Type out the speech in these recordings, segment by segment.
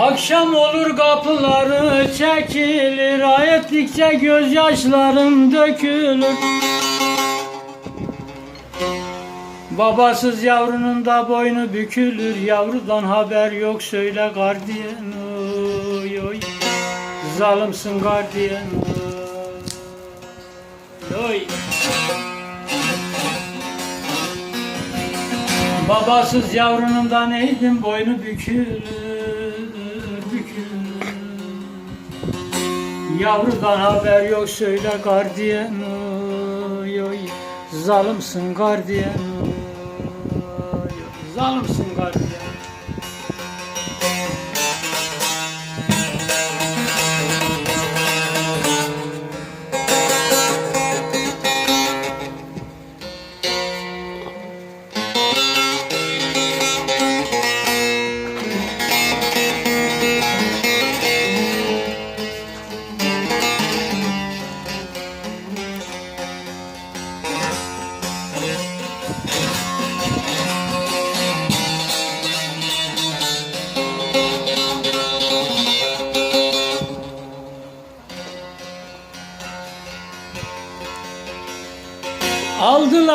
Akşam olur kapıları çekilir Ayettikçe gözyaşlarım dökülür. Babasız yavrunun da boynu bükülür Yavrudan haber yok söyle gardiyan oy oy. Zalimsin gardiyan oy oy. Babasız yavrunun da neydim boynu bükülür Yavrudan haber yok söyle gardiyan Zalimsin gardiyan Zalimsin gardiyan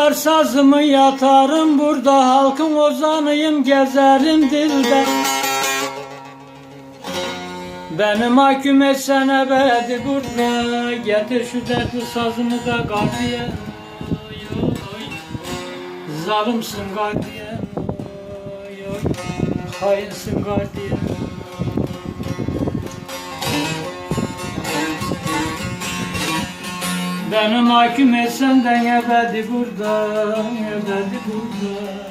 Aldılar sazımı yatarım burada halkın ozanıyım gezerim dilde. Beni mahkum etsen ebedi burada Getir şu dertli sazımı da gardiyan oy, oy. Zalimsin gardiyan Beni mahkum etsen de ebedi burada, ebedi burada.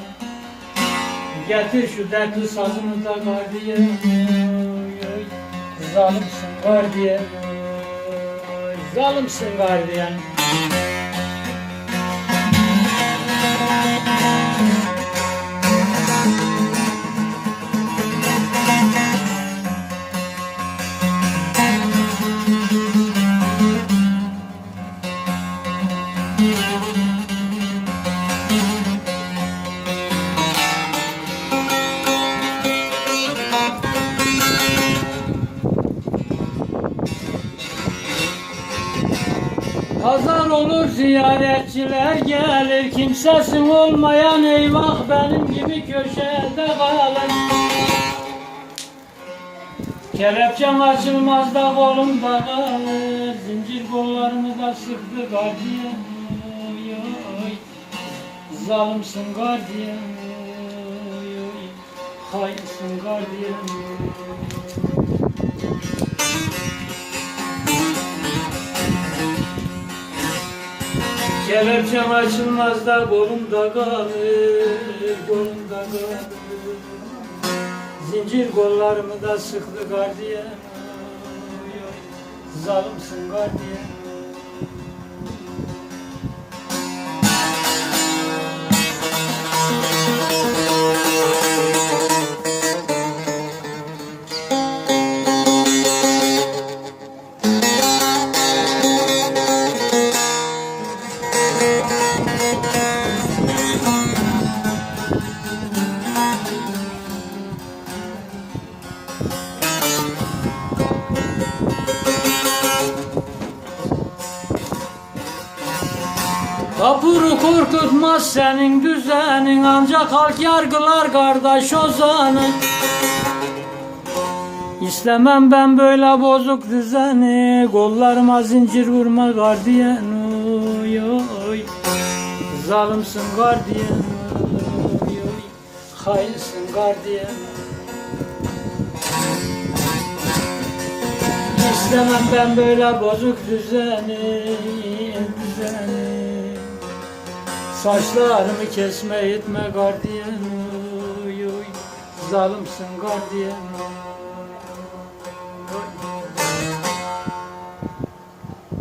Getir şu dertli sazını da gardiyan, zalimsin gardiyan, zalimsin gardiyan. Pazar olur ziyaretçiler gelir Kimsesin olmayan eyvah benim gibi köşede kalır. Kelepçem açılmaz da kolumda kalır Zincir kollarımı da sıktı gardiyan oy. Zalimsin gardiyan oy, oy. Hainsin gardiyan. Kelepçem açılmaz da kolumda kalır, kolumda kalır. Zincir kollarımı da sıktı gardiyan. Zalimsin gardiyan. Kapuru korkutmaz senin düzenin Ancak halk yargılar kardeş ozanı İstemem ben böyle bozuk düzeni Kollarıma zincir vurma gardiyan oy oy Zalimsin gardiyan Hainsin gardiyan. İstemem ben böyle bozuk düzeni Düzeni. Saçlarımı kesme etme gardiyan. Zalimsin gardiyan